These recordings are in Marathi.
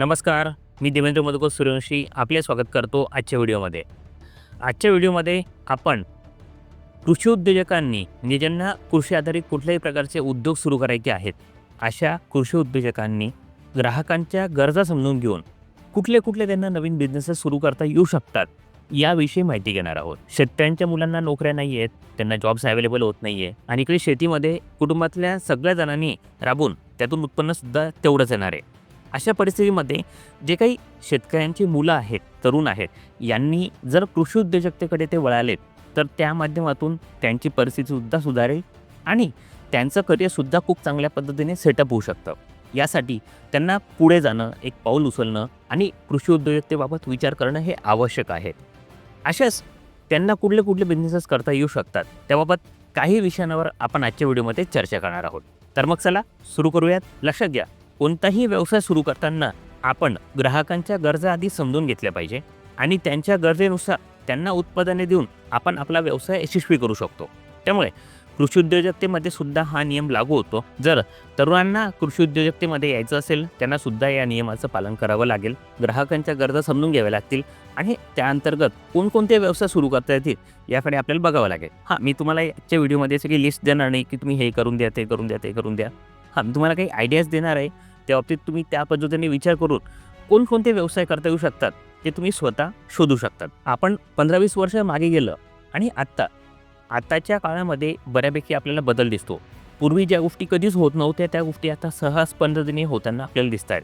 नमस्कार मी देवेंद्र मधुकर सूर्यवंशी आपले स्वागत करतो आजच्या व्हिडिओमध्ये. आजच्या व्हिडिओमध्ये आपण कृषी उद्योजकांनी म्हणजे ज्यांना कृषी आधारित कुठल्याही प्रकारचे उद्योग सुरू करायचे आहेत अशा कृषी उद्योजकांनी ग्राहकांच्या गरजा समजून घेऊन कुठले कुठले त्यांना नवीन बिझनेसेस सुरू करता येऊ शकतात याविषयी माहिती घेणार आहोत. शेतकऱ्यांच्या मुलांना नोकऱ्या नाही आहेत त्यांना जॉब्स अवेलेबल होत नाही आहे आणि इकडे शेतीमध्ये कुटुंबातल्या सगळ्या जणांनी राबून त्यातून उत्पन्नसुद्धा तेवढंच येणार आहे. अशा परिस्थितीमध्ये जे काही शेतकऱ्यांची मुलं आहेत तरुण आहेत यांनी जर कृषी उद्योजकतेकडे ते वळालेत तर त्या माध्यमातून त्यांची परिस्थितीसुद्धा सुधारेल आणि त्यांचं करिअरसुद्धा खूप चांगल्या पद्धतीने सेटअप होऊ शकतं. यासाठी त्यांना पुढे जाणं एक पाऊल उचलणं आणि कृषी उद्योजकतेबाबत विचार करणं हे आवश्यक आहे. अशाच त्यांना कुठले कुठले बिझनेसेस करता येऊ शकतात त्याबाबत काही विषयांवर आपण आजच्या व्हिडिओमध्ये चर्चा करणार आहोत. तर मग चला सुरू करूयात लक्षात घ्या. कोणताही व्यवसाय सुरू करताना आपण ग्राहकांच्या गरजा आधी समजून घेतल्या पाहिजे आणि त्यांच्या गरजेनुसार त्यांना उत्पादने देऊन आपण आपला व्यवसाय यशस्वी करू शकतो. त्यामुळे कृषी उद्योजकतेमध्ये सुद्धा हा नियम लागू होतो. जर तरुणांना कृषी उद्योजकतेमध्ये यायचं असेल त्यांना सुद्धा या नियमाचं पालन करावं लागेल. ग्राहकांच्या गरजा समजून घ्याव्या लागतील आणि त्याअंतर्गत कोणकोणते व्यवसाय सुरू करता येतील याकडे आपल्याला बघावं लागेल. हां मी तुम्हाला याच्या व्हिडिओमध्ये सगळी लिस्ट देणार नाही की तुम्ही हे करून द्या ते करून द्या ते करून द्या. हां मी तुम्हाला काही आयडियाज देणार आहे. त्या बाबतीत तुम्ही त्या पद्धतीने विचार करून कोणकोणते व्यवसाय करता येऊ शकतात ते तुम्ही स्वतः शोधू शकतात. आपण पंधरा वीस वर्ष मागे गेलं आणि आत्ता आत्ताच्या काळामध्ये बऱ्यापैकी आपल्याला बदल दिसतो. पूर्वी ज्या गोष्टी कधीच होत नव्हत्या त्या गोष्टी आता सहज पद्धतीने होताना आपल्याला दिसत आहेत.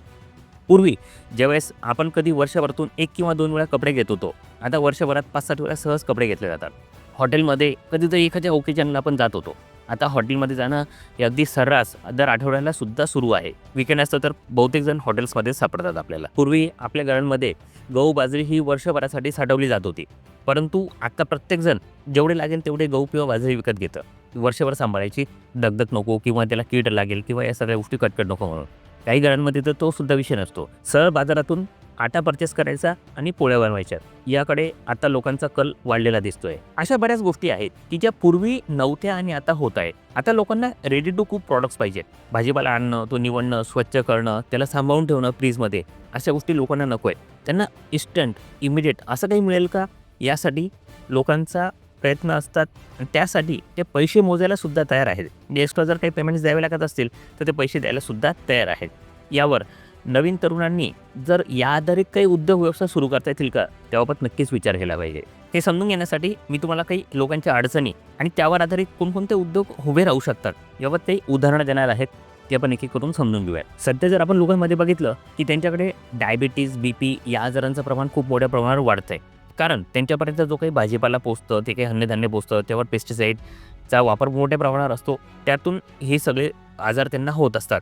पूर्वी ज्यावेळेस आपण कधी वर्षभरातून एक किंवा दोन वेळा कपडे घेत होतो आता वर्षभरात पाच सात वेळा सहज कपडे घेतले जातात. हॉटेलमध्ये कधीतरी एखाद्या ओकेजनला आपण जात होतो. आता हॉटेलमध्ये जाणं हे अगदी सर्रास दर आठवड्याला सुद्धा सुरू आहे. विकेंड असतं तर बहुतेक जण हॉटेल्समध्ये सापडतात आपल्याला. पूर्वी आपल्या घरांमध्ये गहू बाजरी ही वर्षभरासाठी साठवली जात होती. परंतु आता प्रत्येकजण जेवढे लागेल तेवढे गहू किंवा बाजरी विकत घेतं. वर्षभर सांभाळायची दगदग नको किंवा त्याला कीड लागेल किंवा या सगळ्या गोष्टी कटकट नको म्हणून. काही घरांमध्ये तर तो सुद्धा विषय नसतो. सरळ बाजारातून आटा परचेस करायचा आणि पोळ्या बनवायच्या. याकडे आता लोकांचा कल वाढलेला दिसतोय. अशा बऱ्याच गोष्टी आहेत की ज्या पूर्वी नव्हत्या आणि आता होत आहेत. आता लोकांना रेडी टू कुक प्रॉडक्ट्स पाहिजेत. भाजीपाला आणणं तो निवडणं स्वच्छ करणं त्याला सांभाळून ठेवणं फ्रीजमध्ये अशा गोष्टी लोकांना नको आहेत. त्यांना इन्स्टंट इमिडिएट असं काही मिळेल का? यासाठी लोकांचा प्रयत्न असतात आणि त्यासाठी ते पैसे मोजायला सुद्धा तयार आहेत. डेस्कला एक्स्ट्रा जर काही पेमेंट्स द्यावे लागत असतील तर ते पैसे द्यायला सुद्धा तयार आहेत. यावर नवीन तरुणांनी जर या आधारित काही उद्योग व्यवसाय सुरू करता येतील का त्याबाबत नक्कीच विचार केला पाहिजे. हे समजून घेण्यासाठी मी तुम्हाला काही लोकांच्या अडचणी आणि त्यावर आधारित कोणकोणते उद्योग उभे राहू शकतात याबाबत काही उदाहरणं देणार आहेत ते आपण एक एक करून समजून घेऊया. सध्या जर आपण लोकांमध्ये बघितलं की त्यांच्याकडे डायबिटीज बी पी या आजारांचं प्रमाण खूप मोठ्या प्रमाणावर वाढतं आहे कारण त्यांच्यापर्यंत जो काही भाजीपाला पोचतं ते काही अन्नधान्य पोचतं त्यावर पेस्टिसाईडचा वापर मोठ्या प्रमाणावर असतो त्यातून हे सगळे आजार त्यांना होत असतात.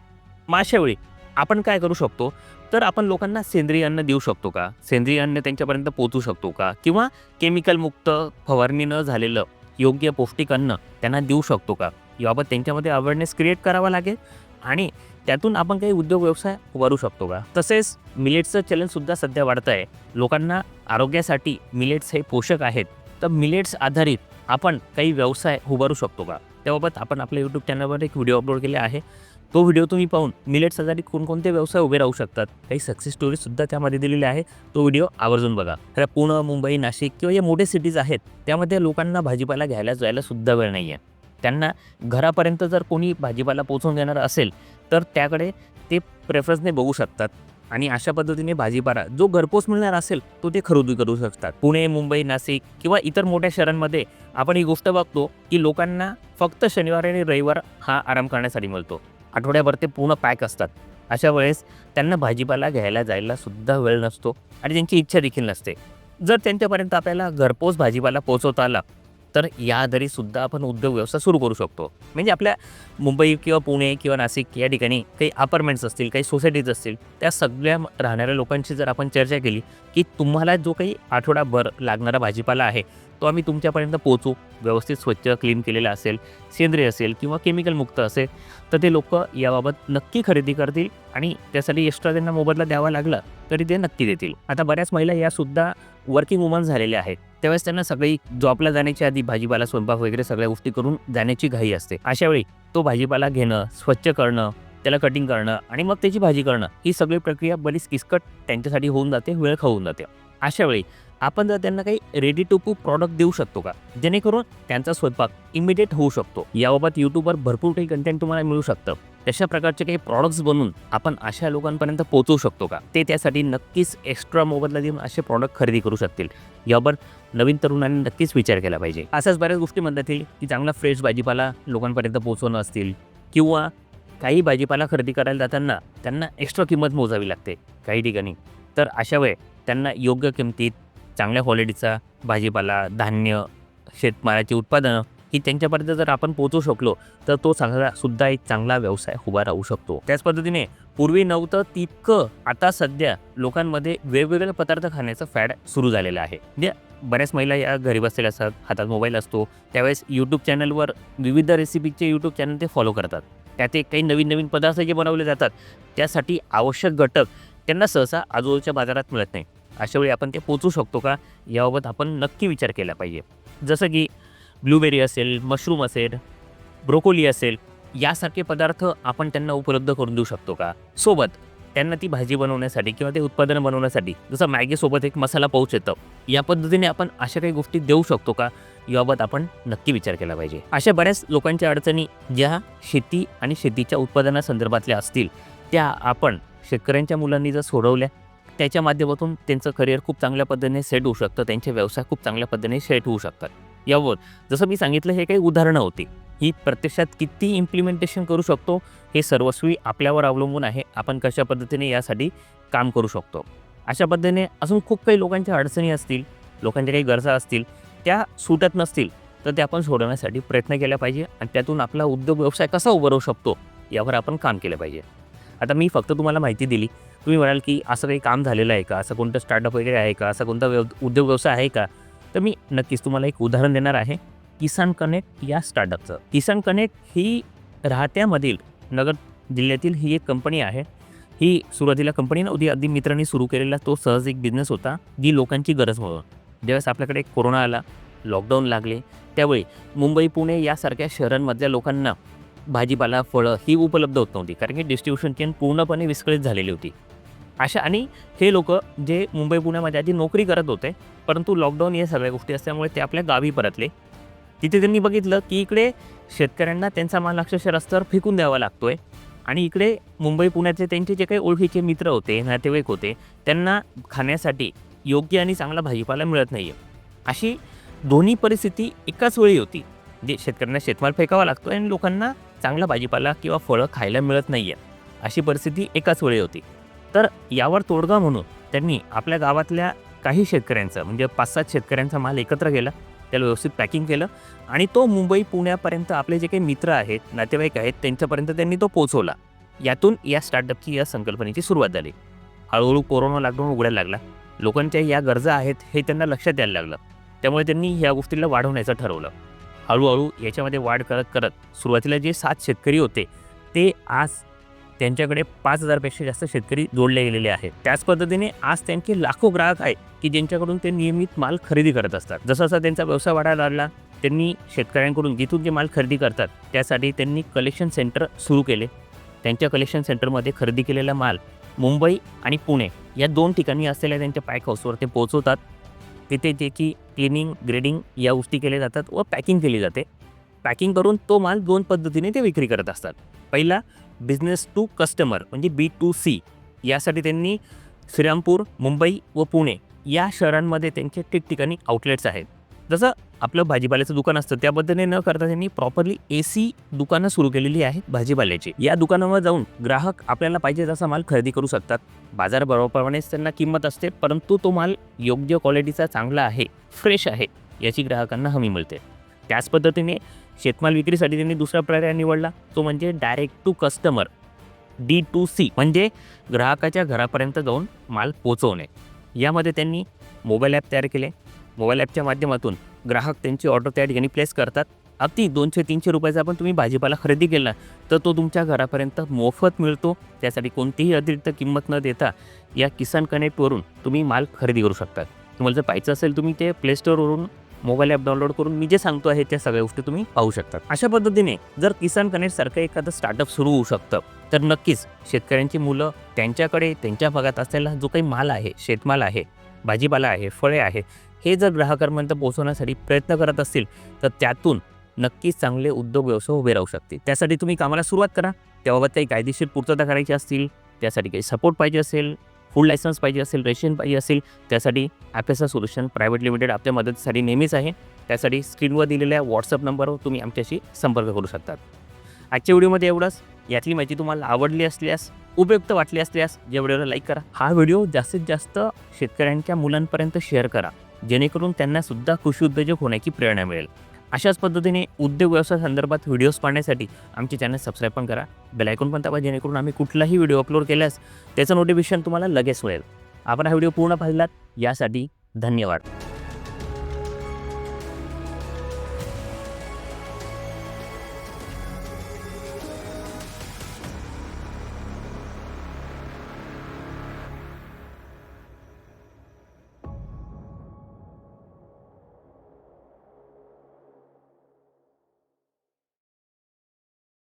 मग अशावेळी आपण काय करू शकतो? तर आपण लोकांना सेंद्रिय अन्न देऊ शकतो का? सेंद्रिय अन्न त्यांच्यापर्यंत पोचू शकतो का? किंवा केमिकलमुक्त फवारणी न झालेलं योग्य पौष्टिक अन्न त्यांना देऊ शकतो का? याबाबत त्यांच्यामध्ये अवेअरनेस क्रिएट करावा लागेल आणि त्यातून आपण काही उद्योग व्यवसाय उभारू शकतो का? तसेच मिलेट्सचं चलनसुद्धा सध्या वाढतं आहे लोकांना आरोग्यासाठी मिलेट्स हे पोषक आहेत. तर मिलेट्स आधारित आपण काही व्यवसाय उभारू शकतो का? त्याबाबत आपण आपल्या यूट्यूब चॅनलवर एक व्हिडिओ अपलोड केले आहे. तो व्हिडिओ तुम्ही पाहून मिलेट्स आजारी कोणकोणते व्यवसाय उभे राहू शकतात काही सक्सेस स्टोरीजसुद्धा त्यामध्ये दिलेली आहे तो व्हिडिओ आवर्जून बघा. तर पुणे मुंबई नाशिक किंवा या मोठे सिटीज आहेत त्यामध्ये लोकांना भाजीपाला घ्यायला जायला सुद्धा वेळ नाही आहे त्यांना घरापर्यंत जर कोणी भाजीपाला पोचवून देणार असेल तर त्याकडे ते प्रेफरन्सने बघू शकतात आणि अशा पद्धतीने भाजीपाला जो घरपोच मिळणार असेल तो ते खरेदी करू शकतात. पुणे मुंबई नाशिक किंवा इतर मोठ्या शहरांमध्ये आपण ही गोष्ट बघतो की लोकांना फक्त शनिवार आणि रविवार हा आराम करण्यासाठी मिळतो. आठवड्याभर ते पूर्ण पॅक असतात. अशा वेळेस त्यांना भाजीपाला घ्यायला जायला सुद्धा वेळ नसतो आणि त्यांची इच्छा देखील नसते. जर त्यांच्यापर्यंत आपल्याला घरपोच भाजीपाला पोचवता आला तर या सुद्धा आपण उद्योग व्यवसाय सुरू करू शकतो. म्हणजे आपल्या मुंबई किंवा पुणे किंवा नाशिक या ठिकाणी काही अपार्टमेंट्स असतील काही सोसायटीज असतील त्या सगळ्या राहणाऱ्या लोकांशी जर आपण चर्चा केली की तुम्हाला जो काही आठवडाभर लागणारा भाजीपाला आहे तो आम्ही तुमच्यापर्यंत पोहोचू व्यवस्थित स्वच्छ क्लीन केलेला असेल सेंद्रिय असेल किंवा केमिकलमुक्त असेल तर ते लोक याबाबत नक्की खरेदी करतील आणि त्यासाठी एक्स्ट्रा त्यांना मोबदला द्यावा लागला तरी ते नक्की देतील. आता बऱ्याच महिला यासुद्धा वर्किंग वुमन झालेल्या आहेत. त्यावेळेस त्यांना सगळी जॉबला जाण्याच्या आधी भाजीपाला स्वयंपाक वगैरे सगळ्या गोष्टी करून जाण्याची घाई असते. अशा वेळी तो भाजीपाला घेणं स्वच्छ करणं त्याला कटिंग करणं आणि मग त्याची भाजी करणं ही सगळी प्रक्रिया बरीच किचकट त्यांच्यासाठी होऊन जाते वेळ खाऊन जाते. अशा वेळी आपण जर त्यांना काही रेडी टू कुक प्रॉडक्ट देऊ शकतो का? जेणेकरून त्यांचा स्वयंपाक इमिडिएट होऊ शकतो. याबाबत यूट्यूबवर भरपूर काही कंटेंट तुम्हाला मिळू शकतं. तशा प्रकारचे काही प्रॉडक्ट्स बनवून आपण अशा लोकांपर्यंत पोहोचवू शकतो का? ते त्यासाठी नक्कीच एक्स्ट्रा मोबदला देऊन असे प्रॉडक्ट खरेदी करू शकतील. यावर नवीन तरुणांनी नक्कीच विचार केला पाहिजे. अशाच बऱ्याच गोष्टी म्हणतात येईल की चांगला फ्रेश भाजीपाला लोकांपर्यंत पोहोचवणं असतील किंवा काही भाजीपाला खरेदी करायला जाताना त्यांना एक्स्ट्रा किंमत मोजावी लागते काही ठिकाणी. तर अशा वेळे त्यांना योग्य किमतीत चांगल्या क्वालिटीचा भाजीपाला धान्य शेतमालाची उत्पादनं की त्यांच्यापर्यंत जर आपण पोहोचू शकलो तर तो चांगला सुद्धा एक चांगला व्यवसाय उभा राहू शकतो. त्याच पद्धतीने पूर्वी नव्हतं तितकं आता सध्या लोकांमध्ये वेगवेगळे पदार्थ खाण्याचं फॅड सुरू झालेलं आहे. म्हणजे बऱ्याच महिला या घरी बसलेल्या असतात हातात मोबाईल असतो त्यावेळेस यूट्यूब चॅनलवर विविध रेसिपीचे यूट्यूब चॅनल ते फॉलो करतात. त्यात एक काही नवीन नवीन पदार्थ जे बनवले जातात त्यासाठी आवश्यक घटक त्यांना सहसा आजूबाजूच्या बाजारात मिळत नाही. अशा वेळी आपण ते पोचू शकतो का याबाबत आपण नक्की विचार केला पाहिजे. जसं की ब्लूबेरी असेल मशरूम असेल ब्रोकोली असेल यासारखे पदार्थ आपण त्यांना उपलब्ध करून देऊ शकतो का? सोबत त्यांना ती भाजी बनवण्यासाठी किंवा ते उत्पादन बनवण्यासाठी जसं मॅगीसोबत एक मसाला पाऊच येतं या पद्धतीने आपण अशा काही गोष्टी देऊ शकतो का? याबाबत आपण नक्की विचार केला पाहिजे. अशा बऱ्याच लोकांच्या अडचणी ज्या शेती आणि शेतीच्या उत्पादनासंदर्भातल्या असतील त्या आपण शेतकऱ्यांच्या मुलांनी जर सोडवल्या त्याच्या माध्यमातून त्यांचं करिअर खूप चांगल्या पद्धतीने सेट होऊ शकतं त्यांचे व्यवसाय खूप चांगल्या पद्धतीने सेट होऊ शकतात. यावर. जसं मी सांगितलं हे काही उदाहरणं होती. ही प्रत्यक्षात किती इम्प्लिमेंटेशन करू शकतो हे सर्वस्वी आपल्यावर अवलंबून आहे. आपण कशा पद्धतीने यासाठी काम करू शकतो? अशा पद्धतीने अजून खूप काही लोकांच्या अडचणी असतील लोकांच्या काही गरजा असतील त्या सुटत नसतील तर ते आपण सोडवण्यासाठी प्रयत्न केला पाहिजे आणि त्यातून आपला उद्योग व्यवसाय कसा उभारू शकतो यावर आपण काम केलं पाहिजे. आता मी फक्त तुम्हाला माहिती दिली. तुम्ही म्हणाल की असं काही काम झालेलं आहे का? असं कोणतं स्टार्टअप वगैरे आहे का? असा कोणता व्यव उद्योग व्यवसाय आहे का? तर मी नक्कीच तुम्हाला एक उदाहरण देणार आहे. किसान कनेक्ट या स्टार्टअपचं किसान कनेक्ट ही राहत्यामधील नगर जिल्ह्यातील ही एक कंपनी आहे. ही सुरुवातीला कंपनी नव्हती अगदी मित्रांनी सुरू केलेला तो सहज एक बिझनेस होता जी लोकांची गरज म्हणून ज्यावेळेस आपल्याकडे कोरोना आला लॉकडाऊन लागले त्यावेळी मुंबई पुणे यासारख्या शहरांमधल्या लोकांना भाजीपाला फळं ही उपलब्ध होत नव्हती कारण की डिस्ट्रीब्युशन चेन पूर्णपणे विस्कळीत झालेली होती. अशा आणि हे लोक जे मुंबई पुण्यामध्ये आधी नोकरी करत होते परंतु लॉकडाऊन या सगळ्या गोष्टी असल्यामुळे ते आपल्या गावी परतले. तिथे त्यांनी बघितलं की इकडे शेतकऱ्यांना त्यांचा माल अक्षरशः रस्त्यावर फेकून द्यावा लागतो आहे आणि इकडे मुंबई पुण्याचे त्यांचे जे काही ओळखीचे मित्र होते नातेवाईक होते त्यांना खाण्यासाठी योग्य आणि चांगला भाजीपाला मिळत नाही आहे अशी दोन्ही परिस्थिती एकाच वेळी होती. जे शेतकऱ्यांना शेतमाल फेकावा लागतो आणि लोकांना चांगला भाजीपाला किंवा फळं खायला मिळत नाही आहे अशी परिस्थिती एकाच वेळी होती. तर यावर तोडगा म्हणून त्यांनी आपल्या गावातल्या काही शेतकऱ्यांचं म्हणजे पाच सात शेतकऱ्यांचा माल एकत्र केला त्याला व्यवस्थित पॅकिंग केलं आणि तो मुंबई पुण्यापर्यंत आपले जे काही मित्र आहेत नातेवाईक आहेत त्यांच्यापर्यंत त्यांनी तो पोचवला यातून या स्टार्टअपची या संकल्पनेची सुरुवात झाली. हळूहळू कोरोना लॉकडाऊन उघडायला लागला. लोकांच्या या गरजा आहेत हे त्यांना लक्षात यायला लागलं. त्यामुळे त्यांनी या गोष्टीला वाढवण्याचं ठरवलं. हळूहळू याच्यामध्ये वाढ करत करत सुरुवातीला जे सात शेतकरी होते ते आज त्यांच्याकडे पाच हजारपेक्षा जास्त शेतकरी जोडले गेलेले आहेत. त्याच पद्धतीने आज त्यांचे लाखो ग्राहक आहेत की ज्यांच्याकडून ते नियमित माल खरेदी करत असतात. जसा जसा त्यांचा व्यवसाय वाढायला लागला त्यांनी शेतकऱ्यांकडून जिथून जे माल खरेदी करतात त्यासाठी त्यांनी कलेक्शन सेंटर सुरू केले. त्यांच्या कलेक्शन सेंटरमध्ये खरेदी केलेला माल मुंबई आणि पुणे या दोन ठिकाणी असलेल्या त्यांच्या पॅक हाऊसवर ते पोहोचवतात. तिथे त्याची क्लिनिंग ग्रेडिंग या गोष्टी केल्या जातात व पॅकिंग केली जाते. पॅकिंग करून तो माल दोन पद्धतीने ते विक्री करत असतात. पहिला बिझनेस टू कस्टमर म्हणजे बी टू सी यासाठी त्यांनी श्रीरामपूर मुंबई व पुणे या शहरांमध्ये त्यांचे ठिकठिकाणी आउटलेट्स आहेत. जसं आपलं भाजीपाल्याचं दुकान असतं त्या पद्धतीने न करता त्यांनी प्रॉपरली ए सी दुकानं सुरू केलेली आहेत भाजीपाल्याची. या दुकानावर जाऊन ग्राहक आपल्याला पाहिजे तसा माल खरेदी करू शकतात. बाजार बरोबरप्रमाणेच त्यांना किंमत असते परंतु तो माल योग्य क्वालिटीचा चांगला आहे फ्रेश आहे याची ग्राहकांना हमी मिळते. त्याच पद्धतीने शेतमाल विक्रीसाठी त्यांनी दुसरा पर्याय निवडला. तो म्हणजे direct to customer D to C म्हणजे ग्राहकाच्या घरापर्यंत जाऊन माल पोचवणे यामध्ये त्यांनी मोबाईल ॲप तयार केले. मोबाईल ॲपच्या माध्यमातून ग्राहक त्यांची ऑर्डर त्या ठिकाणी प्लेस करतात. अगदी दोनशे तीनशे रुपयाचा पण तुम्ही भाजीपाला खरेदी केला तर तो तुमच्या घरापर्यंत मोफत मिळतो. त्यासाठी कोणतीही अतिरिक्त किंमत न देता या किसान कनेक्टवरून तुम्ही माल खरेदी करू शकता. तुम्हाला जर पाहिजे असेल तुम्ही ते प्ले स्टोअरवरून मोबाईल ॲप डाउनलोड करून मी जे सांगतो आहे त्या सगळ्या गोष्टी तुम्ही पाहू शकता. अशा पद्धतीने जर किसान कनेक्ट सारखं एखादं स्टार्टअप सुरू होऊ शकतं तर नक्कीच शेतकऱ्यांची मुलं त्यांच्याकडे त्यांच्या भागात असलेला जो काही माल आहे शेतमाल आहे भाजीपाला आहे फळे आहे हे जर ग्राहकांपर्यंत पोहोचवण्यासाठी प्रयत्न करत असतील तर त्यातून नक्कीच चांगले उद्योग व्यवसाय उभे राहू शकते त्यासाठी तुम्ही कामाला सुरुवात करा. त्याबाबत काही कायदेशीर पूर्तता करायची असतील त्यासाठी काही सपोर्ट पाहिजे असेल फुल लायसन्स पाहिजे असेल रेशन पाहिजे असेल त्यासाठी ॲपेसा सोल्युशन प्रायव्हेट लिमिटेड आपल्या मदतीसाठी नेहमीच आहे. त्यासाठी स्क्रीनवर दिलेल्या व्हॉट्सअप नंबरवर तुम्ही आमच्याशी संपर्क करू शकतात. आजच्या व्हिडिओमध्ये एवढंच. यातली माहिती तुम्हाला आवडली असल्यास उपयुक्त वाटली असल्यास या व्हिडिओला लाईक करा. हा व्हिडिओ जास्तीत जास्त शेतकऱ्यांच्या मुलांपर्यंत शेअर करा. जेणेकरून त्यांनासुद्धा कृषी उद्योजक होण्याची प्रेरणा मिळेल. अशाच पद्धतीने उद्योग व्यवसाय संदर्भात व्हिडिओज पाहण्यासाठी आमचे चॅनल सबस्क्राईब पण करा. बेलायकॉन पण दाबा जेणेकरून आम्ही कुठलाही व्हिडिओ अपलोड केल्यास त्याचं नोटिफिकेशन तुम्हाला लगेच मिळेल. आपण हा व्हिडिओ पूर्ण पाहिलात यासाठी धन्यवाद.